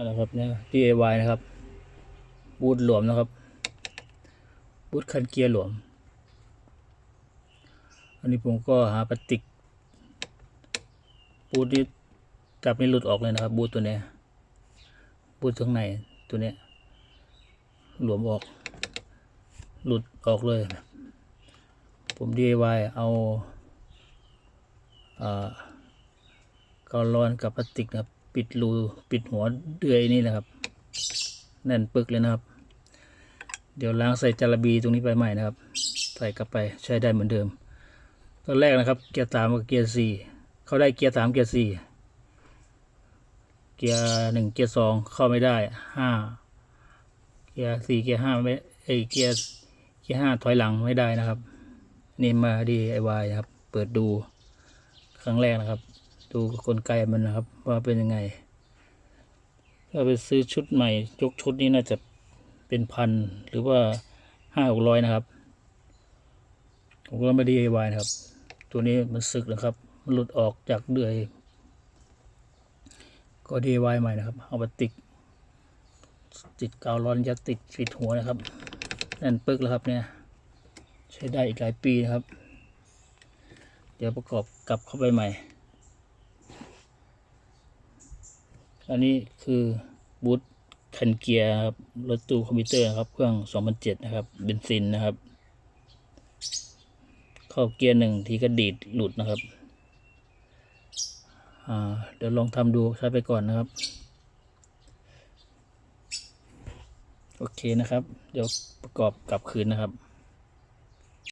เอาละครับเนี่ย DIY นะครับบูทหลวมนะครับบูทคันเกียร์หลวม อันนี้ผมก็หาพลาสติกบูทนี้จับไม่หลุดออกเลยนะครับ บูทตัวเนี้ยบูทข้างในตัวเนี้ยหลวมออก หลุดออกเลย ผม DIY เอาเอ่อกาวร้อนกับพลาสติกนะครับ ปิดรูปิดหัวเดือยนี่นะครับ แน่นปึกเลยนะครับ เดี๋ยวล้างใส่จาระบีตรงนี้ไปใหม่นะครับ ใส่กลับไปใช้ได้เหมือนเดิม ตอนแรกนะครับ เกียร์สามกับเกียร์สี่เขาได้เกียร์สามเกียร์สี่เกียร์หนึ่งเกียร์สองเข้าไม่ได้ห้าเกียร์สี่เกียร์ห้าไม่เอเกียร์เกียร์ห้าถอยหลังไม่ได้นะครับ นี่มาดีไอวายครับ เปิดดูครั้งแรกนะครับ ดูกลไกมันนะครับ ว่าเป็นยังไงถ้าไปซื้อชุดใหม่ ยกชุดนี้น่าจะเป็นพันหรือว่าห้าหกร้อยนะครับ ผมก็ไม่ดีไอวายนะครับ ตัวนี้มันสึกนะครับ มันหลุดออกจากเดือย ก็ดีไวใหม่นะครับ เอาไปติดติดกาวร้อนยัดติดปิดหัวนะครับแน่นปึกแล้วครับเนี่ยใช้ได้อีกหลายปีนะครับ เดี๋ยวประกอบกลับเข้าไปใหม่ อันนี้คือบูทคันเกียร์ครับรถตู้คอมพิวเตอร์นะครับ เครื่อง2007นะครับเบนซินนะครับ เข้าเกียร์หนึ่งทีก็ดีดหลุดนะครับเดี๋ยวลองทำดูใช้ไปก่อนนะครับ โอเคนะครับ เดี๋ยวประกอบกลับคืนนะครับ